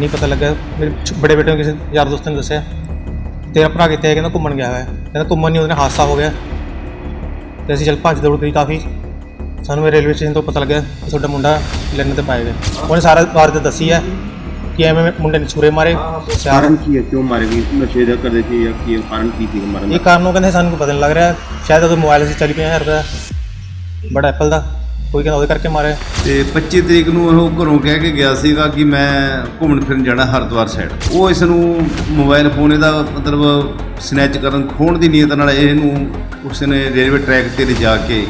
ਨਹੀਂ ਪਤਾ ਲੱਗਾ। ਮੇਰੇ ਛ- ਬੜੇ ਬੇਟੇ ਨੂੰ ਕਿਸੇ ਯਾਰ ਦੋਸਤ ਨੇ ਦੱਸਿਆ। ਤੇਰਾ ਭਰਾ ਕਿੱਥੇ ਹੈ ਕਹਿੰਦਾ ਘੁੰਮਣ ਗਿਆ ਹੋਇਆ। ਹੈ ਕਹਿੰਦਾ ਘੁੰਮਣ ਨਹੀਂ ਉਹਦੇ ਨਾਲ ਹਾਦਸਾ ਹੋ ਗਿਆ। ਤੇ ਅਸੀਂ ਚੱਲ ਭੱਜ ਦੌੜ ਗਈ ਕਾਫੀ। ਸਾਨੂੰ ਇਹ ਰੇਲਵੇ ਸਟੇਸ਼ਨ ਤੋਂ ਪਤਾ ਲੱਗਾ ਕਿ ਤੁਹਾਡਾ ਮੁੰਡਾ ਲੈਣ ਤੇ ਪਾਇਆ ਗਿਆ। ਉਹਨੇ ਸਾਰਾ ਵਾਰਦਾਤ ਦੱਸੀ ਹੈ ਕਿ ਐਵੇਂ ਮੁੰਡੇ ਨੇ ਛੁਰੇ ਮਾਰੇ। ਚਾਰ ਕਾਰਨ ਕੀ ਹੈ? ਕਿਉਂ ਮਾਰੇ ਗਏ? ਨਸ਼ੇ ਦਾ ਕਰਦੇ ਸੀ ਜਾਂ ਕੀ ਕਾਰਨ ਕੀ ਸੀ ਮਾਰਨ ਇਹ ਦਾ ਕਾਰਨ ਉਹ ਕਹਿੰਦੇ ਸਾਨੂੰ ਕੋਈ ਪਤਾ ਨਹੀਂ ਲੱਗ ਰਿਹਾ। ਸ਼ਾਇਦ ਉਹਦੇ ਮੋਬਾਈਲ ਸੀ 40 ਹਜ਼ਾਰ ਰੁਪਏ ਬੜਾ ਐਪਲ ਦਾ। ਕੋਈ ਕਹਿੰਦਾ ਉਹਦੇ ਕਰਕੇ ਮਾਰਿਆ? ਤੇ 25 ਤਰੀਕ ਨੂੰ ਉਹ ਘਰੋਂ ਕਹਿ ਕੇ ਗਿਆ ਸੀਗਾ ਕਿ ਮੈਂ ਘੁੰਮਣ ਫਿਰਨ ਜਾਣਾ ਹਰਿਦੁਆਰ ਸਾਈਡ ਉਹ ਇਸ ਨੂੰ ਮੋਬਾਈਲ ਫੋਨ ਇਹਦਾ ਮਤਲਬ ਸਨੈਚ ਕਰਨ ਖੋਣ ਦੀ ਨੀਅਤ ਨਾਲ ਇਹਨੂੰ ਉਸ ਨੇ ਰੇਲਵੇ ਟਰੈਕ ਤੇ ਲਿਜਾ ਕੇ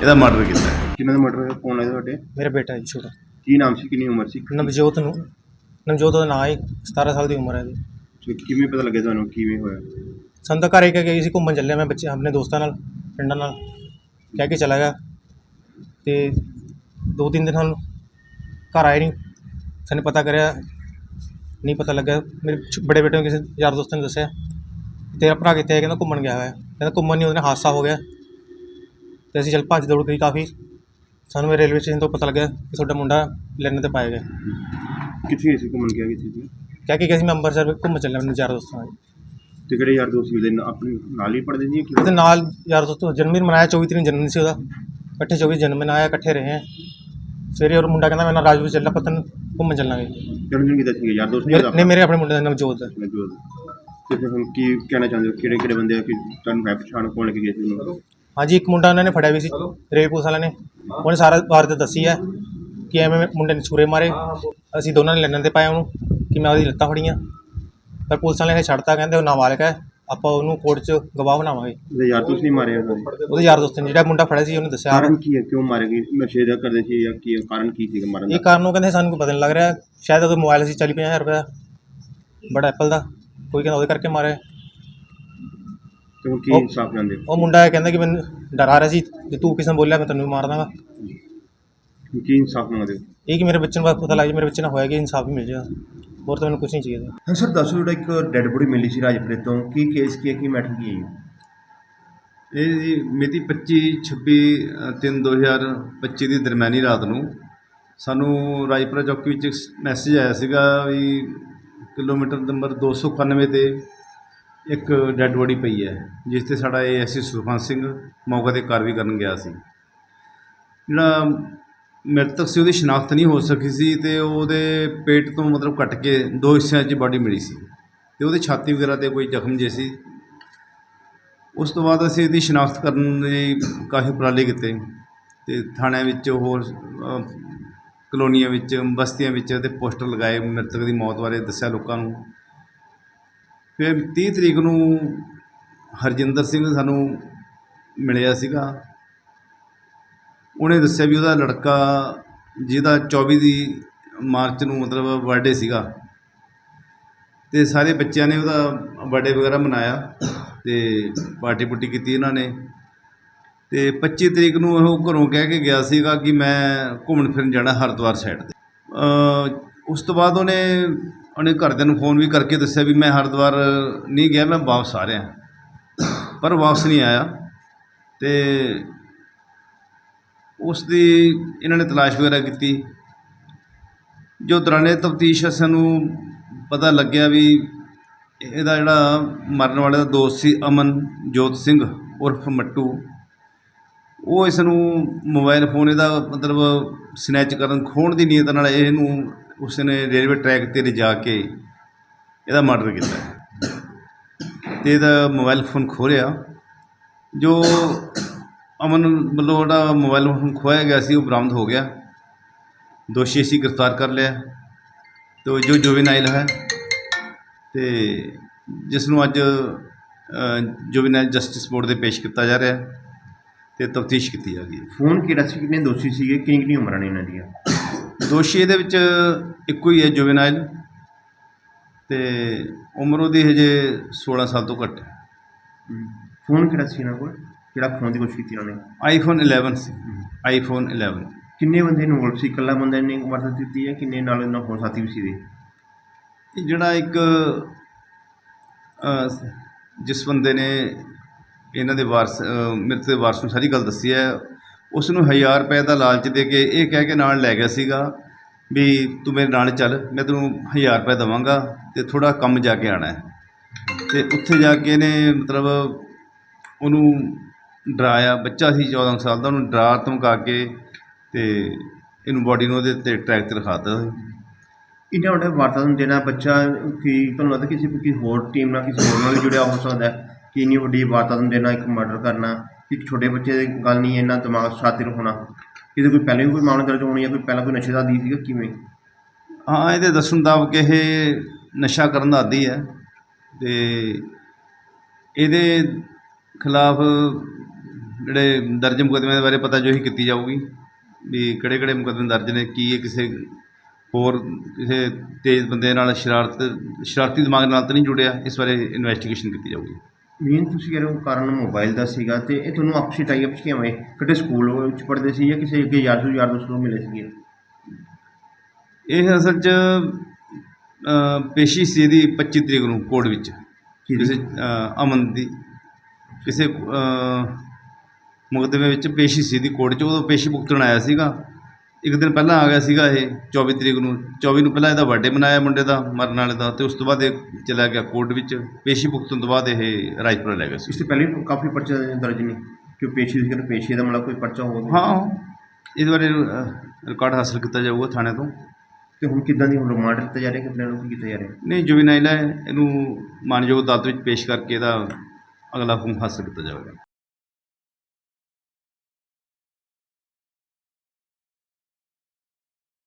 ਇਹਦਾ ਮਰਡਰ ਕੀਤਾ। ਕਿਹਨਾਂ ਦਾ ਮਰਡਰ ਕੌਣ ਹੈ ਤੁਹਾਡੇ? ਮੇਰਾ ਬੇਟਾ ਜੀ ਛੋਟਾ। ਕੀ ਨਾਮ ਸੀ? ਕਿੰਨੀ ਉਮਰ ਸੀ? ਨਵਜੋਤ ਨੂੰ ਨਵਜੋਤ ਦਾ ਨਾਂ ਹੈ 17 ਸਾਲ ਦੀ ਉਮਰ ਹੈ ਜੀ ਤੇ ਕਿਵੇਂ ਪਤਾ ਲੱਗਿਆ ਤੁਹਾਨੂੰ ਕਿਵੇਂ ਹੋਇਆ? ਸਾਨੂੰ ਤਾਂ ਘਰੇ ਕਹਿ ਕੇ ਗਈ ਸੀ ਘੁੰਮਣ ਚੱਲੇ ਮੈਂ ਬੱਚੇ ਆਪਣੇ ਦੋਸਤਾਂ ਨਾਲ ਫਰੈਂਡਾਂ ਨਾਲ। ਕਹਿ ਕੇ ਚਲਾ ਗਿਆ। ਤੇ ਦੋ ਤਿੰਨ ਦਿਨ ਸਾਨੂੰ ਘਰ ਆਏ ਨਹੀਂ। ਸਾਨੂੰ ਪਤਾ ਕਰਿਆ ਨਹੀਂ ਪਤਾ ਲੱਗਾ ਮੇਰੇ ਛ- ਬੜੇ ਬੇਟੇ ਨੂੰ ਕਿਸੇ ਯਾਰ ਦੋਸਤ ਨੇ ਦੱਸਿਆ। ਤੇਰਾ ਭਰਾ ਕਿੱਥੇ ਹੈ? ਕਹਿੰਦਾ ਘੁੰਮਣ ਗਿਆ ਹੋਇਆ। ਕਹਿੰਦਾ ਘੁੰਮਣ ਨਹੀਂ ਉਹਦੇ ਨਾਲ ਹਾਦਸਾ ਹੋ ਗਿਆ। ਤੇ ਅਸੀਂ ਚੱਲ ਭੱਜ ਦੌੜ ਗਈ ਕਾਫੀ। ਸਾਨੂੰ ਇਹ ਰੇਲਵੇ ਸਟੇਸ਼ਨ ਤੋਂ ਪਤਾ ਲੱਗਾ ਕਿ ਤੁਹਾਡਾ ਮੁੰਡਾ ਲੈਣ ਤੇ ਪਾਇਆ ਗਿਆ। ਕਿੱਥੇ ਗਏ ਸੀ ਘੁੰਮਣ? ਗਿਆ ਕਿੱਥੇ ਸੀ? ਕਹਿ ਕੇ ਗਿਆ ਸੀ ਮੈਂ ਅੰਮ੍ਰਿਤਸਰ ਘੁੰਮਣ ਚੱਲਿਆ ਆਪਣੇ ਯਾਰ ਦੋਸਤਾਂ ਨਾਲ। ਤੇ ਕਿਹੜੇ ਯਾਰ ਦੋਸਤ ਵੀ ਉਹਦੇ ਆਪਣੇ ਨਾਲ ਹੀ ਪੜਦੇ ਸੀ ਕਿ ਉਹਦੇ ਨਾਲ ਯਾਰ ਦੋਸਤੋ ਜਨਮਦਿਨ ਮਨਾਇਆ 24 ਤਰੀਕ ਨੂੰ ਜਨਮਦਿਨ ਸੀ ਉਹਦਾ। ਇਕੱਠੇ 24 ਜਨਮ ਮਨਾਇਆ ਇਕੱਠੇ ਰਹੇ ਹੈ। ਸਵੇਰੇ ਉਹ ਮੁੰਡਾ ਕਹਿੰਦਾ ਮੈਂ ਨਾਲ ਰਾਜਪੁਰ ਚੱਲਣਾ ਪਤਨ ਘੁੰਮਣ ਚੱਲਾਂਗੇ। ਜਨਮ ਕਿਦਾਂ ਸੀ ਯਾਰ ਦੋਸਤ ਨਹੀਂ ਨਹੀਂ ਮੇਰੇ ਆਪਣੇ ਮੁੰਡੇ ਦਾ ਨਾਮ ਜੋਤ ਦਾ ਮੌਜੂਦ ਤੇ ਫਿਰ ਹੁਣ ਕੀ ਕਹਿਣਾ ਚਾਹੁੰਦੇ ਹੋ? ਕਿਹੜੇ ਕਿਹੜੇ ਬੰਦੇ ਆ? ਕਿ ਤੁਹਾਨੂੰ ਹੈ ਪਛਾਣ ਕੌਣ ਲੈ ਕੇ ਗਏ ਸੀ ਉਹਨੂੰ? ਹਾਂਜੀ ਇੱਕ ਮੁੰਡਾ ਉਹਨਾਂ ਨੇ ਫੜਿਆ ਵੀ ਸੀ ਰੇਲ ਪੁਲਿਸ ਵਾਲਿਆਂ ਨੇ। ਉਹਨੇ ਸਾਰਾ ਵਾਰਦਾਤ ਦੱਸੀ ਹੈ ਕਿ ਐਵੇਂ ਮੁੰਡੇ ਨੇ ਛੁਰੇ ਮਾਰੇ। ਅਸੀਂ ਦੋਨਾਂ ਨੇ ਲੈਣ ਤੇ ਪਾਇਆ ਉਹਨੂੰ ਕਿ ਮੈਂ ਉਹਦੀ ਲੱਤਾਂ ਫੜੀਆਂ। ਪਰ ਪੁਲਿਸ ਵਾਲਿਆਂ ਨੇ ਛੱਡਤਾ ਕਹਿੰਦੇ ਉਹ ਨਾਬਾਲਗ ਹੈ। ਆਪਾਂ ਉਹਨੂੰ ਕੋਰਟ 'ਚ ਗਵਾਹ ਬਣਾਵਾਂਗੇ। ਉਹਦੇ ਯਾਰ ਦੋਸਤ ਨਹੀਂ ਮਾਰੇ ਉਹਨਾਂ ਨੇ? ਉਹਦੇ ਯਾਰ ਦੋਸਤ ਨੇ ਜਿਹੜਾ ਮੁੰਡਾ ਫੜਿਆ ਸੀ ਉਹਨੇ ਦੱਸਿਆ। ਕਾਰਨ ਕੀ ਹੈ? ਕਿਉਂ ਮਾਰੇ ਗਏ? ਨਸ਼ੇ ਦਾ ਕਰਦੇ ਸੀ ਜਾਂ ਕੀ ਕਾਰਨ ਕੀ ਸੀ ਮਾਰਨ ਇਹ ਦਾ ਕਾਰਨ ਉਹ ਕਹਿੰਦੇ ਸਾਨੂੰ ਕੋਈ ਪਤਾ ਨਹੀਂ ਲੱਗ ਰਿਹਾ। ਸ਼ਾਇਦ ਉਹਦੇ ਮੋਬਾਈਲ ਸੀ 40 ਹਜ਼ਾਰ ਰੁਪਏ ਬੜਾ ਐਪਲ ਦਾ। ਕੋਈ ਕਹਿੰਦਾ ਉਹਦੇ ਕਰਕੇ ਮਾਰਿਆ। ਤੇ ਹੁਣ ਕੀ ਇਨਸਾਫ ਜਾਂਦੇ ਉਹ ਮੁੰਡਾ ਇਹ ਕਹਿੰਦਾ ਕਿ ਮੈਨੂੰ ਡਰਾ ਰਿਹਾ ਸੀ ਜੇ ਤੂੰ ਕਿਸੇ ਨੂੰ ਬੋਲਿਆ ਮੈਂ ਤੈਨੂੰ ਵੀ ਮਾਰ ਦਾਂਗਾ। ਕੀ ਇਨਸਾਫ ਮੰਗਦੇ? ਹੋ ਇਹ ਕਿ ਮੇਰੇ ਬੱਚੇ ਨੂੰ ਬਸ ਪਤਾ ਲੱਗ ਜਾਏ ਮੇਰੇ ਬੱਚੇ ਨਾਲ ਹੋਇਆ ਕਿ ਇਨਸਾਫ ਹੀ ਮਿਲ ਜਾਏਗਾ। ਹੋਰ ਤਾਂ ਮੈਨੂੰ ਕੁਝ ਨਹੀਂ ਚਾਹੀਦਾ ਹਾਂ ਸਰ ਦੱਸੋ ਜਿਹੜਾ ਇੱਕ ਡੈੱਡ ਬੋਡੀ ਮਿਲੀ ਸੀ ਰਾਜਪੁਰੇ ਤੋਂ ਕੀ ਕੇਸ ਕੀ ਹੈ ਕੀ ਮੈਟਰ ਕੀ ਹੈ ਜੀ? ਇਹ ਜੀ ਮਿਤੀ 25 26 3 2025 ਦੀ ਦਰਮਿਆਨੀ ਰਾਤ ਨੂੰ ਸਾਨੂੰ ਰਾਜਪੁਰਾ ਚੌਕੀ ਵਿੱਚ ਮੈਸੇਜ ਆਇਆ ਸੀਗਾ ਵੀ ਕਿਲੋਮੀਟਰ ਨੰਬਰ 291 ਤੇ ਇੱਕ ਡੈੱਡ ਬੋਡੀ ਪਈ ਹੈ ਜਿਸ ਤੇ ਸਾਡਾ ਏਐਸਸੀ ਸੁਖਵੰਤ ਸਿੰਘ ਮੌਕੇ ਤੇ ਕਾਰਵਾਈ ਕਰਨ ਗਿਆ ਸੀ ਜਿਹੜਾ ਮ੍ਰਿਤਕ ਸੀ ਉਹਦੀ ਸ਼ਨਾਖਤ ਨਹੀਂ ਹੋ ਸਕੀ ਸੀ ਤੇ ਉਹਦੇ ਪੇਟ ਤੋਂ ਮਤਲਬ ਕੱਟ ਕੇ ਦੋ ਹਿੱਸਿਆਂ 'ਚ ਬਾਡੀ ਮਿਲੀ ਸੀ ਤੇ ਉਹਦੇ ਛਾਤੀ ਵਗੈਰਾ ਤੇ ਕੋਈ ਜ਼ਖਮ ਜੇ ਸੀ। ਉਸ ਤੋਂ ਬਾਅਦ ਅਸੀਂ ਇਹਦੀ ਸ਼ਨਾਖਤ ਕਰਨ ਲਈ ਕਾਫੀ ਉਪਰਾਲੇ ਕੀਤੇ ਤੇ ਥਾਣਿਆਂ ਵਿੱਚ ਹੋਰ ਕਲੋਨੀਆਂ ਵਿੱਚ, ਬਸਤੀਆਂ ਵਿੱਚ ਤੇ ਪੋਸਟਰ ਲਗਾਏ, ਮ੍ਰਿਤਕ ਦੀ ਮੌਤ ਬਾਰੇ ਦੱਸਿਆ ਲੋਕਾਂ ਨੂੰ। ਫਿਰ 30 ਤਰੀਕ ਨੂੰ ਹਰਜਿੰਦਰ ਸਿੰਘ ਸਾਨੂੰ ਮਿਲਿਆ ਸੀਗਾ। ਉਹਨੇ ਦੱਸਿਆ ਵੀ ਉਹਦਾ ਲੜਕਾ ਜਿਹਦਾ 24 ਦੀ ਮਾਰਚ ਨੂੰ ਮਤਲਬ ਬਰਥਡੇ ਸੀਗਾ ਤੇ ਸਾਰੇ ਬੱਚਿਆਂ ਨੇ ਉਹਦਾ ਬਰਥਡੇ ਵਗੈਰਾ ਮਨਾਇਆ ਤੇ ਪਾਰਟੀ ਪੁੱਟੀ ਕੀਤੀ ਇਹਨਾਂ ਨੇ ਤੇ 25 ਤਰੀਕ ਨੂੰ ਉਹ ਘਰੋਂ ਕਹਿ ਕੇ ਗਿਆ ਸੀਗਾ ਕਿ ਮੈਂ ਘੁੰਮਣ ਫਿਰਨ ਜਾਣਾ ਹਰਿਦੁਆਰ ਸਾਈਡ ਤੇ। ਉਸ ਤੋਂ ਬਾਅਦ ਉਹਨੇ ਉਹਨੇ ਘਰਦਿਆਂ ਨੂੰ ਫੋਨ ਵੀ ਕਰਕੇ ਦੱਸਿਆ ਵੀ ਮੈਂ ਹਰਿਦੁਆਰ ਨਹੀਂ ਗਿਆ, ਮੈਂ ਵਾਪਸ ਆ ਰਿਹਾ। ਪਰ ਵਾਪਸ ਨਹੀਂ ਆਇਆ ਤੇ ਉਸ ਦੀ ਇਹਨਾਂ ਨੇ ਤਲਾਸ਼ ਵਗੈਰਾ ਕੀਤੀ। ਜੋ ਦੌਰਾਨੇ ਤਫਤੀਸ਼ ਸਾਨੂੰ ਪਤਾ ਲੱਗਿਆ ਵੀ ਇਹਦਾ ਜਿਹੜਾ ਮਰਨ ਵਾਲੇ ਦਾ ਦੋਸਤ ਸੀ ਅਮਨ ਜੋਤ ਸਿੰਘ ਉਰਫ ਮੱਟੂ। ਉਹ ਇਸ ਨੂੰ ਮੋਬਾਈਲ ਫੋਨ ਇਹਦਾ ਮਤਲਬ ਸਨੈਚ ਕਰਨ ਖੋਣ ਦੀ ਨੀਅਤ ਨਾਲ ਇਹਨੂੰ ਉਸ ਨੇ ਰੇਲਵੇ ਟਰੈਕ ਤੇ ਲਿਜਾ ਕੇ ਇਹਦਾ ਮਰਡਰ ਕੀਤਾ। ਤੇ ਇਹਦਾ ਮੋਬਾਈਲ ਫੋਨ ਖੋਰਿਆ ਜੋ ਅਮਨ ਵੱਲੋਂ ਜਿਹੜਾ ਮੋਬਾਈਲ ਫੋਨ ਖੋਇਆ ਗਿਆ ਸੀ ਉਹ ਬਰਾਮਦ ਹੋ ਗਿਆ। ਦੋਸ਼ੀ ਅਸੀਂ ਗ੍ਰਿਫਤਾਰ ਕਰ ਲਿਆ। ਤੋ ਜੋ ਜੁਵੈਨਾਈਲ ਹੈ ਤੇ ਜਿਸ ਨੂੰ ਅੱਜ ਜੁਵੈਨਾਈਲ ਜਸਟਿਸ ਬੋਰਡ ਦੇ ਪੇਸ਼ ਕੀਤਾ ਜਾ ਰਿਹਾ ਹੈ ਤੇ ਤਫਤੀਸ਼ ਕੀਤੀ ਜਾ ਰਹੀ ਹੈ। ਫੋਨ ਕਿਹੜਾ ਸੀ? ਕਿੰਨੇ ਦੋਸ਼ੀ ਸੀਗੇ? ਕਿੰਨੀ ਕਿੰਨੀ ਉਮਰਾਂ ਨੇ ਇਹਨਾਂ ਦੀਆਂ? ਦੋਸ਼ੀ ਇਹਦੇ ਵਿੱਚ ਇੱਕੋ ਹੀ ਹੈ ਜੁਵੈਨਾਈਲ ਤੇ ਉਮਰ ਉਹਦੀ ਹਜੇ 16 ਸਾਲ ਤੋਂ ਘੱਟ ਹੈ। ਫੋਨ ਕਿਹੜਾ ਸੀ ਇਹਨਾਂ ਕੋਲ? ਕਿਹੜਾ ਖੋਣ ਦੀ ਕੋਸ਼ਿਸ਼ ਕੀਤੀ ਉਹਨਾਂ? ਨੇ ਆਈਫੋਨ 11 ਸੀ। ਆਈਫੋਨ 11 ਕਿੰਨੇ ਬੰਦੇ ਇਨਵੋਲਵ ਸੀ? ਇਕੱਲਾ ਬੰਦਾ ਨੇ ਮਦਦ ਦਿੱਤੀ ਹੈ? ਕਿੰਨੇ ਨਾਲ ਇਹਨਾਂ ਹੋਰ ਸਾਥੀ ਵੀ ਸੀ ਦੇ ਇਹ ਜਿਹੜਾ ਇੱਕ ਜਿਸ ਬੰਦੇ ਨੇ ਇਹਨਾਂ ਦੇ ਵਾਰਸ ਮ੍ਰਿਤਕ ਦੇ ਵਾਰਸ ਨੂੰ ਸਾਰੀ ਗੱਲ ਦੱਸੀ ਹੈ ਉਸ ਨੂੰ 1000 ਰੁਪਏ ਦਾ ਲਾਲਚ ਦੇ ਕੇ ਇਹ ਕਹਿ ਕੇ ਨਾਲ ਲੈ ਗਿਆ ਸੀਗਾ ਵੀ ਤੂੰ ਮੇਰੇ ਨਾਲ ਚੱਲ ਮੈਂ ਤੈਨੂੰ 1000 ਰੁਪਏ ਦੇਵਾਂਗਾ ਤੇ ਥੋੜਾ ਕੰਮ ਜਾ ਕੇ ਆਣਾ ਹੈ। ਤੇ ਉੱਥੇ ਜਾ ਕੇ ਇਹਨੇ ਮਤਲਬ ਉਹਨੂੰ ਡਰਾਇਆ ਬੱਚਾ ਸੀ 14 ਸਾਲ ਦਾ ਉਹਨੂੰ ਡਰਾ ਧਮਕਾ ਕੇ ਤੇ ਇਹਨੂੰ ਬੋਡੀ ਨੂੰ ਉਹਦੇ ਤੇ ਟਰੈਕ ਤੇ ਰਖਾਤਾ ਇੰਨਾ ਵੱਡਾ ਵਾਰਤਾ ਨੂੰ ਦੇਣਾ ਬੱਚਾ ਕੀ ਤੁਹਾਨੂੰ ਲੱਗਦਾ ਕਿਸੇ ਕਿਸੇ ਹੋਰ ਟੀਮ ਨਾਲ ਕਿਸੇ ਹੋਰ ਨਾਲ ਵੀ ਜੁੜਿਆ ਹੋ ਸਕਦਾ ਹੈ? ਕਿ ਇੰਨੀ ਵੱਡੀ ਵਾਰਤਾ ਨੂੰ ਦੇਣਾ ਇੱਕ ਮਰਡਰ ਕਰਨਾ ਇੱਕ ਛੋਟੇ ਬੱਚੇ ਦੀ ਗੱਲ ਨਹੀਂ ਇੰਨਾ ਦਿਮਾਗ ਸ਼ਾਤਿਰ ਹੋਣਾ ਕਿਤੇ ਕੋਈ ਪਹਿਲੇ ਵੀ ਕੋਈ ਮਾਮਲਾ ਦਰਜ ਹੋਣੀ ਜਾਂ ਕੋਈ ਪਹਿਲਾਂ ਕੋਈ ਨਸ਼ੇ ਦਾ ਆਦੀ ਸੀਗਾ ਕਿਵੇਂ? ਹਾਂ ਇਹਦੇ ਦੱਸਣ ਮੁਤਾਬਕ ਇਹ ਨਸ਼ਾ ਕਰਨ ਦਾ ਆਦੀ ਹੈ ਤੇ ਇਹਦੇ ਖਿਲਾਫ ਜਿਹੜੇ ਦਰਜ ਮੁਕੱਦਮੇ ਦੇ ਬਾਰੇ ਪਤਾ ਜੋ ਹੀ ਕੀਤੀ ਜਾਊਗੀ ਵੀ ਕਿਹੜੇ ਕਿਹੜੇ ਮੁਕੱਦਮੇ ਦਰਜ ਨੇ ਕੀ ਇਹ ਕਿਸੇ ਹੋਰ ਕਿਸੇ ਤੇਜ਼ ਬੰਦੇ ਨਾਲ ਸ਼ਰਾਰਤ ਸ਼ਰਾਰਤੀ ਦਿਮਾਗ ਨਾਲ ਤਾਂ ਨਹੀਂ ਜੁੜਿਆ ਇਸ ਬਾਰੇ ਇਨਵੈਸਟੀਗੇਸ਼ਨ ਕੀਤੀ ਜਾਊਗੀ। ਮੇਨ ਤੁਸੀਂ ਕਹਿ ਰਹੇ ਹੋ ਕਾਰਨ ਮੋਬਾਈਲ ਦਾ ਸੀਗਾ ਤੇ ਇਹ ਤੁਹਾਨੂੰ ਆਪਸੀ ਟਾਈ ਅਪਸ ਕਿਵੇਂ ਹੋਏ ਕਿਤੇ ਸਕੂਲ ਵਿੱਚ ਪੜ੍ਹਦੇ ਸੀ ਜਾਂ ਕਿਸੇ ਅੱਗੇ ਯਾਰ ਤੋਂ ਯਾਰ ਦੋਸਤ ਨੂੰ ਮਿਲੇ ਸੀਗੇ? ਇਹ ਅਸਲ 'ਚ ਪੇਸ਼ੀ ਸੀ ਇਹਦੀ 25 ਤਰੀਕ ਨੂੰ ਕੋਰਟ ਵਿੱਚ? ਕਿਸੇ ਅਮਨ ਦੀ। ਕਿਸੇ ਮੁਕੱਦਮੇ ਵਿੱਚ ਪੇਸ਼ੀ ਸੀ ਦੀ ਕੋਰਟ 'ਚ ਉਦੋਂ ਪੇਸ਼ੀ ਭੁਗਤਣ ਆਇਆ ਸੀਗਾ। ਇੱਕ ਦਿਨ ਪਹਿਲਾਂ ਆ ਗਿਆ ਸੀਗਾ ਇਹ 24 ਤਰੀਕ ਨੂੰ 24 ਨੂੰ ਪਹਿਲਾਂ ਇਹਦਾ ਬਰਥਡੇ ਮਨਾਇਆ ਮੁੰਡੇ ਦਾ ਮਰਨ ਵਾਲੇ ਦਾ ਤੇ ਉਸ ਤੋਂ ਬਾਅਦ ਇਹ ਚਲਾ ਗਿਆ ਕੋਰਟ ਵਿੱਚ। ਪੇਸ਼ੀ ਭੁਗਤਣ ਤੋਂ ਬਾਅਦ ਇਹ ਰਾਜਪੁਰਾ ਲੈ ਗਿਆ ਸੀ। ਇਸ ਤੋਂ ਪਹਿਲੇ ਵੀ ਕਾਫੀ ਪਰਚੇ ਦਰਜ ਨੇ ਕਿ ਪੇਸ਼ੀ ਕਿ ਪੇਸ਼ੀ ਦਾ ਮਤਲਬ ਕੋਈ ਪਰਚਾ ਹੋਵੇ। ਹਾਂ ਇਹਦੇ ਬਾਰੇ ਰਿਕਾਰਡ ਹਾਸਲ ਕੀਤਾ ਜਾਊਗਾ ਥਾਣੇ ਤੋਂ। ਤੇ ਹੁਣ ਕਿੱਦਾਂ ਦੀ ਹੁਣ ਰਿਮਾਂਡ ਦਿੱਤਾ ਜਾ ਰਿਹਾ ਕਿ ਆਪਣੇ ਨੂੰ ਕੀ ਕੀਤਾ ਜਾ ਰਿਹਾ? ਨਹੀਂ ਜੁਵੀਨਾਈਲ ਹੈ ਇਹਨੂੰ ਮਾਨਯੋਗ ਅਦਾਲਤ ਵਿੱਚ ਪੇਸ਼ ਕਰਕੇ ਇਹਦਾ ਅਗਲਾ ਹੁਕਮ ਹਾਸਲ ਕੀਤਾ ਜਾਵੇਗਾ।